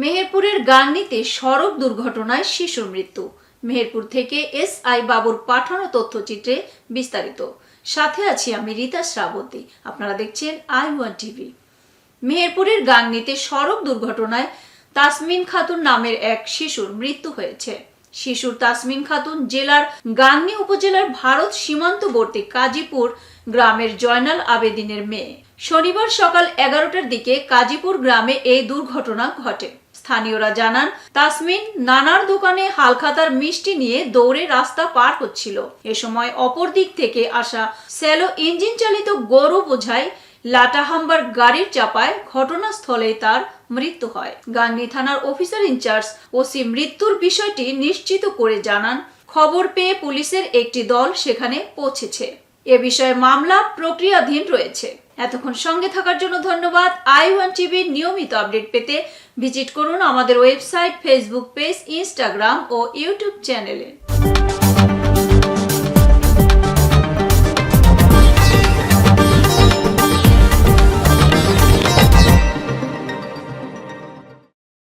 মেহেরপুরের গাংনীতে সড়ক দুর্ঘটনায় শিশুর মৃত্যু। মেহেরপুর থেকে এস আই বাবুর পাঠানো তথ্যচিত্রে বিস্তারিত। সাথে আছি আমি রীতা শ্রাবন্তী। আপনারা দেখছেন আই ওয়ান টিভি। মেহেরপুরের গাংনীতে সড়ক দুর্ঘটনায় তাসমিন খাতুন নামের এক শিশুর মৃত্যু হয়েছে। শিশুর তাসমিন খাতুন জেলার গাংনী উপজেলার ভারত সীমান্তবর্তী কাজীপুর গ্রামের জয়নাল আবেদিনের মেয়ে। শনিবার সকাল এগারোটার দিকে কাজীপুর গ্রামে এই দুর্ঘটনা ঘটে। স্থানীয়রা জানান, তাসমিন নানার দোকানে হালখাতার মিষ্টি নিয়ে দৌড়ে রাস্তা পার হচ্ছিল। এ সময় অপর দিক থেকে আসা স্যালো ইঞ্জিন চালিত গরু বোঝাই লাটাহাম্বার গাড়ির চাপায় ঘটনাস্থলে তার মৃত্যু হয়। গাংনী থানার অফিসার ইনচার্জ ওসি মৃত্যুর বিষয়টি নিশ্চিত করে জানান, খবর পেয়ে পুলিশের একটি দল সেখানে পৌঁছেছে। এ বিষয়ে মামলা প্রক্রিয়াধীন রয়েছে। এতক্ষণ সঙ্গে থাকার জন্য ধন্যবাদ। আই ওয়ান টিভির নিয়মিত আপডেট পেতে ভিজিট করুন আমাদের ওয়েবসাইট, ফেসবুক পেজ, ইনস্টাগ্রাম ও ইউটিউব চ্যানেলে।